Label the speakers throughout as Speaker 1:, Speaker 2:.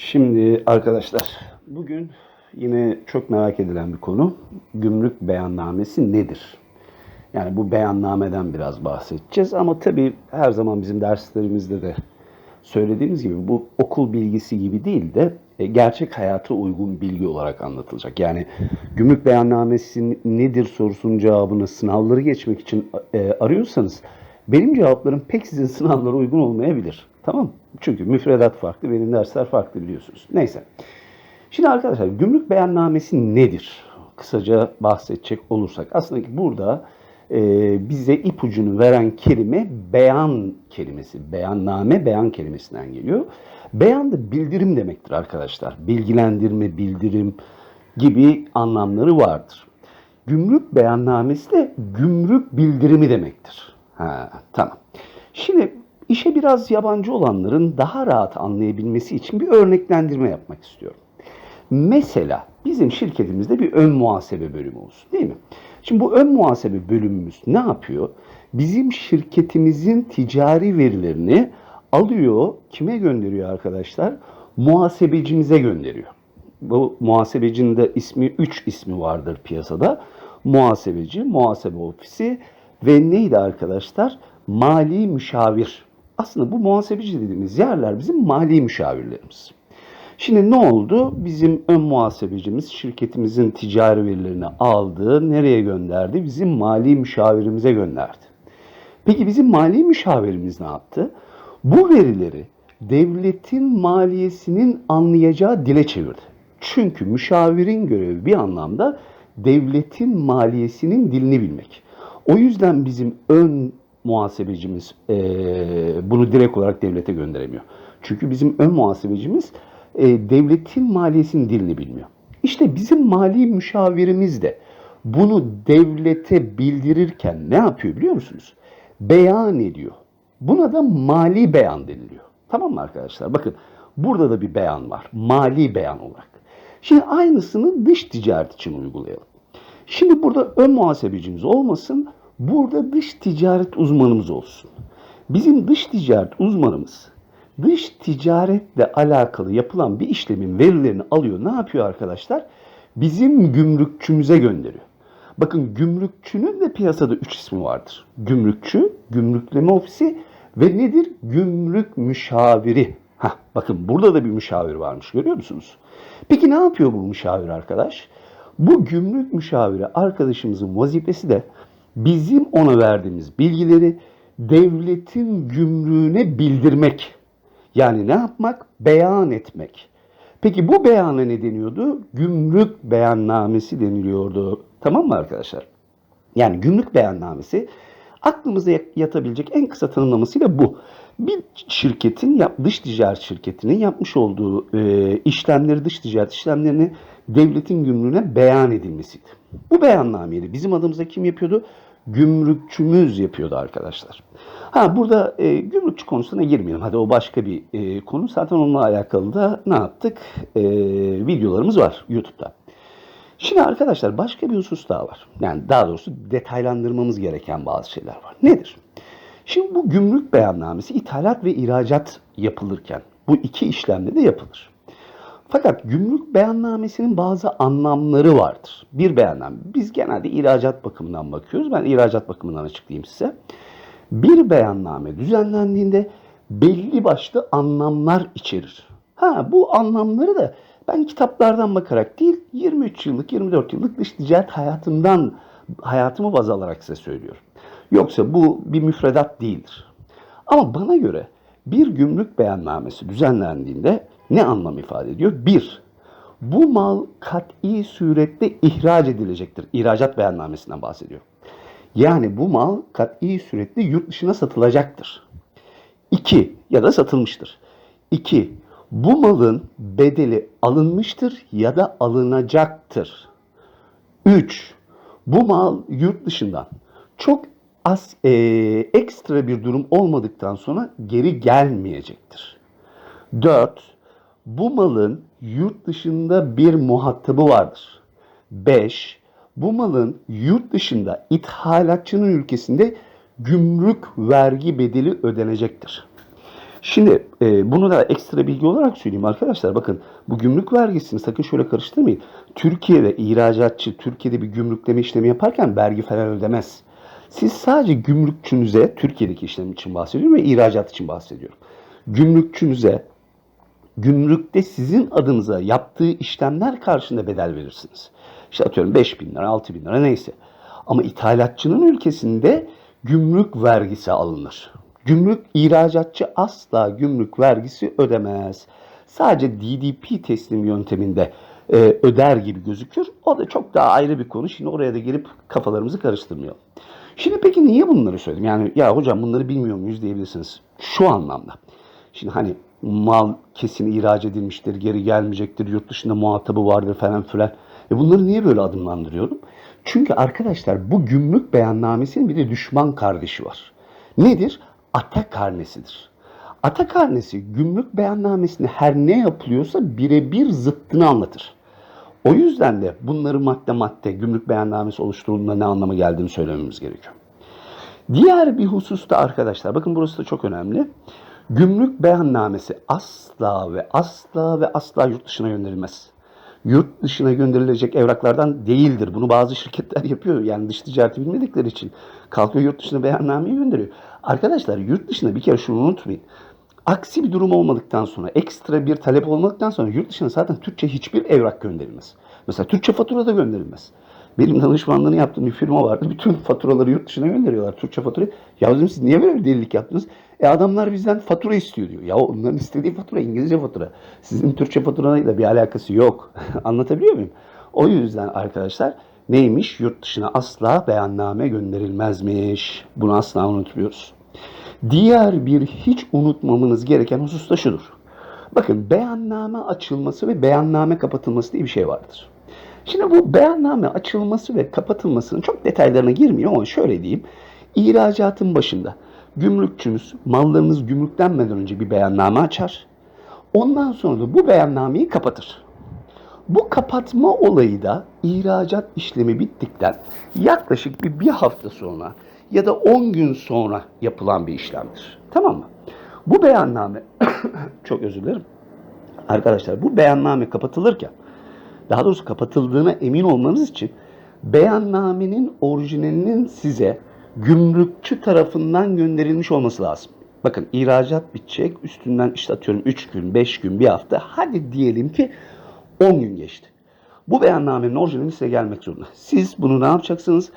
Speaker 1: Şimdi arkadaşlar bugün yine çok merak edilen bir konu gümrük beyannamesi nedir? Yani bu beyannameden biraz bahsedeceğiz ama tabii her zaman bizim derslerimizde de söylediğimiz gibi bu okul bilgisi gibi değil de e, gerçek hayata uygun bilgi olarak anlatılacak. Yani gümrük beyannamesi nedir sorusunun cevabını sınavları geçmek için e, arıyorsanız benim cevaplarım pek sizin sınavlara uygun olmayabilir. Tamam? Çünkü müfredat farklı, benim dersler farklı biliyorsunuz. Neyse. Şimdi arkadaşlar gümrük beyannamesi nedir? Kısaca bahsedecek olursak. Aslında ki burada e, bize ipucunu veren kelime beyan kelimesi. Beyanname beyan kelimesinden geliyor. Beyan da bildirim demektir arkadaşlar. Bilgilendirme, bildirim gibi anlamları vardır. Gümrük beyannamesi de gümrük bildirimi demektir. Ha, tamam. Şimdi işe biraz yabancı olanların daha rahat anlayabilmesi için bir örneklendirme yapmak istiyorum. Mesela bizim şirketimizde bir ön muhasebe bölümü olsun değil mi? Şimdi bu ön muhasebe bölümümüz ne yapıyor? Bizim şirketimizin ticari verilerini alıyor, kime gönderiyor arkadaşlar? Muhasebecimize gönderiyor. Bu muhasebecinin de ismi 3 ismi vardır piyasada. Muhasebeci, muhasebe ofisi ve neydi arkadaşlar? Mali müşavir. Aslında bu muhasebeci dediğimiz yerler bizim mali müşavirlerimiz. Şimdi ne oldu? Bizim ön muhasebecimiz şirketimizin ticari verilerini aldı. Nereye gönderdi? Bizim mali müşavirimize gönderdi. Peki bizim mali müşavirimiz ne yaptı? Bu verileri devletin maliyesinin anlayacağı dile çevirdi. Çünkü müşavirin görevi bir anlamda devletin maliyesinin dilini bilmek. O yüzden bizim ön muhasebecimiz eee, bunu direkt olarak devlete gönderemiyor. Çünkü bizim ön muhasebecimiz e, devletin maliyesinin dilini bilmiyor. İşte bizim mali müşavirimiz de bunu devlete bildirirken ne yapıyor biliyor musunuz? Beyan ediyor. Buna da mali beyan deniliyor. Tamam mı arkadaşlar? Bakın burada da bir beyan var. Mali beyan olarak. Şimdi aynısını dış ticaret için uygulayalım. Şimdi burada ön muhasebecimiz olmasın, burada dış ticaret uzmanımız olsun. Bizim dış ticaret uzmanımız dış ticaretle alakalı yapılan bir işlemin verilerini alıyor. Ne yapıyor arkadaşlar? Bizim gümrükçümüze gönderiyor. Bakın gümrükçünün de piyasada 3 ismi vardır. Gümrükçü, gümrükleme ofisi ve nedir? Gümrük müşaviri. Hah, bakın burada da bir müşavir varmış görüyor musunuz? Peki ne yapıyor bu müşavir arkadaş? Bu gümrük müşaviri arkadaşımızın vazifesi de bizim ona verdiğimiz bilgileri devletin gümrüğüne bildirmek. Yani ne yapmak? Beyan etmek. Peki bu beyana ne deniyordu? Gümrük beyannamesi deniliyordu. Tamam mı arkadaşlar? Yani gümrük beyannamesi aklımıza yatabilecek en kısa tanımlamasıyla bu. Bir şirketin, dış ticaret şirketinin yapmış olduğu e, işlemleri, dış ticaret işlemlerini devletin gümrüğüne beyan edilmesiydi. Bu beyannameyi bizim adımıza kim yapıyordu? Gümrükçümüz yapıyordu arkadaşlar. Ha burada e, gümrükçü konusuna girmeyelim. Hadi o başka bir e, konu. Zaten onunla alakalı da ne yaptık? E, videolarımız var YouTube'da. Şimdi arkadaşlar başka bir husus daha var. Yani daha doğrusu detaylandırmamız gereken bazı şeyler var. Nedir? Şimdi bu gümrük beyannamesi ithalat ve ihracat yapılırken bu iki işlemde de yapılır. Fakat gümrük beyannamesinin bazı anlamları vardır. Bir beyanname. Biz genelde ihracat bakımından bakıyoruz. Ben ihracat bakımından açıklayayım size. Bir beyanname düzenlendiğinde belli başlı anlamlar içerir. Ha bu anlamları da ben kitaplardan bakarak değil 23 yıllık 24 yıllık dış ticaret hayatımdan hayatımı baz alarak size söylüyorum. Yoksa bu bir müfredat değildir. Ama bana göre bir gümrük beyannamesi düzenlendiğinde ne anlam ifade ediyor? Bir, bu mal kat'i surette ihraç edilecektir. İhracat beyannamesinden bahsediyor. Yani bu mal kat'i surette yurt dışına satılacaktır. İki, ya da satılmıştır. İki, bu malın bedeli alınmıştır ya da alınacaktır. 3. Bu mal yurt dışından çok az e, ekstra bir durum olmadıktan sonra geri gelmeyecektir. 4. Bu malın yurt dışında bir muhatabı vardır. 5. Bu malın yurt dışında ithalatçının ülkesinde gümrük vergi bedeli ödenecektir. Şimdi e, bunu da ekstra bilgi olarak söyleyeyim arkadaşlar. Bakın bu gümrük vergisini sakın şöyle karıştırmayın. Türkiye'de ihracatçı Türkiye'de bir gümrükleme işlemi yaparken vergi falan ödemez. Siz sadece gümrükçünüze Türkiye'deki işlem için bahsediyorum ve ihracat için bahsediyorum. Gümrükçünüze gümrükte sizin adınıza yaptığı işlemler karşında bedel verirsiniz. İşte atıyorum 5 bin lira, 6 bin lira neyse. Ama ithalatçının ülkesinde gümrük vergisi alınır. Gümrük ihracatçı asla gümrük vergisi ödemez. Sadece DDP teslim yönteminde e, öder gibi gözükür. O da çok daha ayrı bir konu. Şimdi oraya da gelip kafalarımızı karıştırmayalım. Şimdi peki niye bunları söyledim? Yani ya hocam bunları bilmiyor muyuz diyebilirsiniz. Şu anlamda. Şimdi hani mal kesin ihraç edilmiştir, geri gelmeyecektir, yurt dışında muhatabı vardır falan filan. E bunları niye böyle adımlandırıyorum? Çünkü arkadaşlar bu gümrük beyannamesinin bir de düşman kardeşi var. Nedir? Ata karnesidir. Ata karnesi gümrük beyannamesinde her ne yapılıyorsa birebir zıttını anlatır. O yüzden de bunları madde madde gümrük beyannamesi oluşturulduğunda ne anlama geldiğini söylememiz gerekiyor. Diğer bir hususta arkadaşlar bakın burası da çok önemli. Gümrük beyannamesi asla ve asla ve asla yurt dışına gönderilmez. Yurt dışına gönderilecek evraklardan değildir. Bunu bazı şirketler yapıyor. Yani dış ticareti bilmedikleri için kalkıyor yurt dışına beyannameyi gönderiyor. Arkadaşlar yurt dışına bir kere şunu unutmayın. Aksi bir durum olmadıktan sonra, ekstra bir talep olmadıktan sonra yurt dışına zaten Türkçe hiçbir evrak gönderilmez. Mesela Türkçe fatura da gönderilmez. Benim danışmanlığını yaptığım bir firma vardı. Bütün faturaları yurt dışına gönderiyorlar. Türkçe faturayı. Ya dedim siz niye böyle delilik yaptınız? E adamlar bizden fatura istiyor diyor. Ya onların istediği fatura İngilizce fatura. Sizin Türkçe faturanıyla bir alakası yok. Anlatabiliyor muyum? O yüzden arkadaşlar neymiş? Yurt dışına asla beyanname gönderilmezmiş. Bunu asla unutmuyoruz. Diğer bir hiç unutmamanız gereken husus da şudur. Bakın beyanname açılması ve beyanname kapatılması diye bir şey vardır. Şimdi bu beyanname açılması ve kapatılmasının çok detaylarına girmiyor ama şöyle diyeyim. İhracatın başında gümrükçünüz mallarınız gümrüklenmeden önce bir beyanname açar. Ondan sonra da bu beyannameyi kapatır. Bu kapatma olayı da ihracat işlemi bittikten yaklaşık bir, bir hafta sonra ya da 10 gün sonra yapılan bir işlemdir. Tamam mı? Bu beyanname, çok özür dilerim. Arkadaşlar bu beyanname kapatılırken, daha doğrusu kapatıldığına emin olmanız için beyannamenin orijinalinin size gümrükçü tarafından gönderilmiş olması lazım. Bakın ihracat bitecek, üstünden işte atıyorum 3 gün, 5 gün, bir hafta, hadi diyelim ki 10 gün geçti. Bu beyannamenin orijinali size gelmek zorunda. Siz bunu ne yapacaksınız?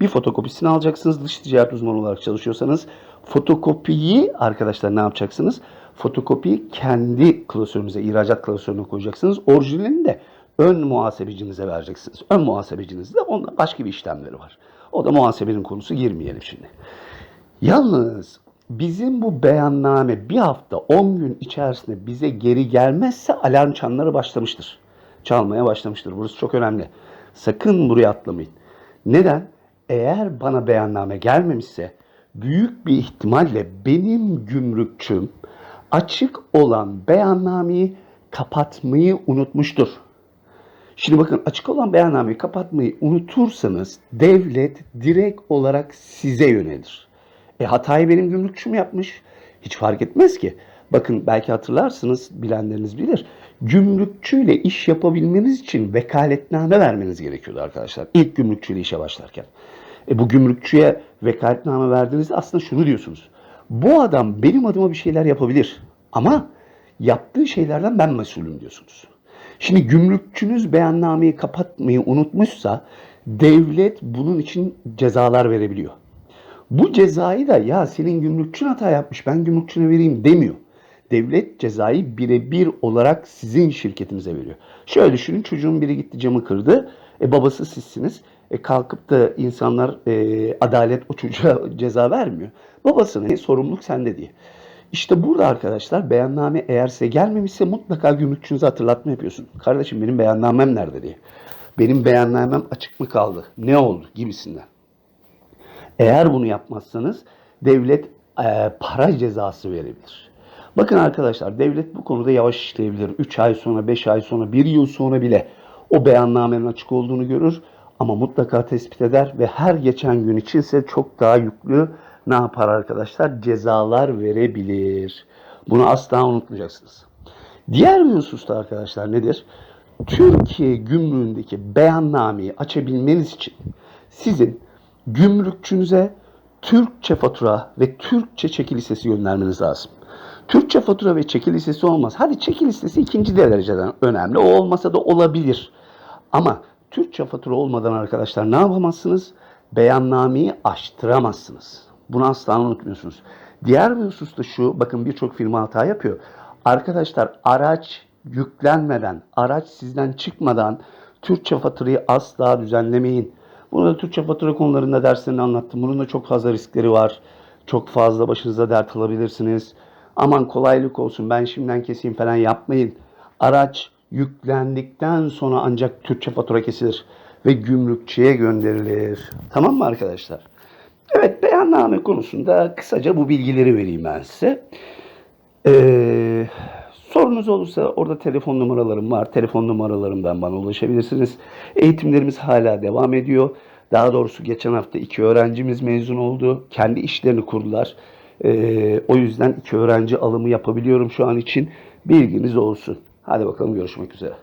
Speaker 1: Bir fotokopisini alacaksınız. Dış ticaret uzmanı olarak çalışıyorsanız fotokopiyi arkadaşlar ne yapacaksınız? Fotokopiyi kendi klasörünüze, ihracat klasörüne koyacaksınız. Orijinalini de ön muhasebecinize vereceksiniz. Ön muhasebecinizde onda başka bir işlemleri var. O da muhasebenin konusu girmeyelim şimdi. Yalnız bizim bu beyanname bir hafta 10 gün içerisinde bize geri gelmezse alarm çanları başlamıştır. Çalmaya başlamıştır. Burası çok önemli. Sakın buraya atlamayın. Neden? Eğer bana beyanname gelmemişse büyük bir ihtimalle benim gümrükçüm açık olan beyannameyi kapatmayı unutmuştur. Şimdi bakın açık olan beyannameyi kapatmayı unutursanız devlet direkt olarak size yönelir. E hatayı benim gümrükçüm yapmış. Hiç fark etmez ki. Bakın belki hatırlarsınız, bilenleriniz bilir. Gümrükçüyle iş yapabilmeniz için vekaletname vermeniz gerekiyordu arkadaşlar. İlk gümrükçüyle işe başlarken. E bu gümrükçüye vekaletname verdiğinizde aslında şunu diyorsunuz. Bu adam benim adıma bir şeyler yapabilir ama yaptığı şeylerden ben mesulüm diyorsunuz. Şimdi gümrükçünüz beyannameyi kapatmayı unutmuşsa devlet bunun için cezalar verebiliyor. Bu cezayı da ya senin gümrükçün hata yapmış ben gümrükçüne vereyim demiyor. Devlet cezayı birebir olarak sizin şirketinize veriyor. Şöyle düşünün çocuğun biri gitti camı kırdı. E babası sizsiniz. E kalkıp da insanlar e, adalet o çocuğa ceza vermiyor. Babasına sorumluluk sende diye. İşte burada arkadaşlar beyanname eğer size gelmemişse mutlaka gümrükçünüze hatırlatma yapıyorsun. Kardeşim benim beyannamem nerede diye. Benim beyannamem açık mı kaldı? Ne oldu gibisinden. Eğer bunu yapmazsanız devlet e, para cezası verebilir. Bakın arkadaşlar devlet bu konuda yavaş işleyebilir. 3 ay sonra, 5 ay sonra, 1 yıl sonra bile o beyannamenin açık olduğunu görür. Ama mutlaka tespit eder ve her geçen gün içinse çok daha yüklü ne yapar arkadaşlar? Cezalar verebilir. Bunu asla unutmayacaksınız. Diğer bir husus da arkadaşlar nedir? Türkiye gümrüğündeki beyannameyi açabilmeniz için sizin gümrükçünüze Türkçe fatura ve Türkçe çeki listesi göndermeniz lazım. Türkçe fatura ve çeki listesi olmaz. Hadi çeki listesi ikinci dereceden önemli. O olmasa da olabilir. Ama Türkçe fatura olmadan arkadaşlar ne yapamazsınız? Beyannameyi açtıramazsınız. Bunu asla unutmuyorsunuz. Diğer bir husus da şu. Bakın birçok firma hata yapıyor. Arkadaşlar araç yüklenmeden, araç sizden çıkmadan Türkçe faturayı asla düzenlemeyin. Bunu da Türkçe fatura konularında derslerini anlattım. Bunun da çok fazla riskleri var. Çok fazla başınıza dert alabilirsiniz. Aman kolaylık olsun ben şimdiden keseyim falan yapmayın. Araç yüklendikten sonra ancak Türkçe fatura kesilir ve gümrükçüye gönderilir. Tamam mı arkadaşlar? Evet beyanname konusunda kısaca bu bilgileri vereyim ben size. Ee, sorunuz olursa orada telefon numaralarım var. Telefon numaralarımdan bana ulaşabilirsiniz. Eğitimlerimiz hala devam ediyor. Daha doğrusu geçen hafta iki öğrencimiz mezun oldu. Kendi işlerini kurdular. Ee, o yüzden iki öğrenci alımı yapabiliyorum şu an için. Bilginiz olsun. Hadi bakalım görüşmek üzere.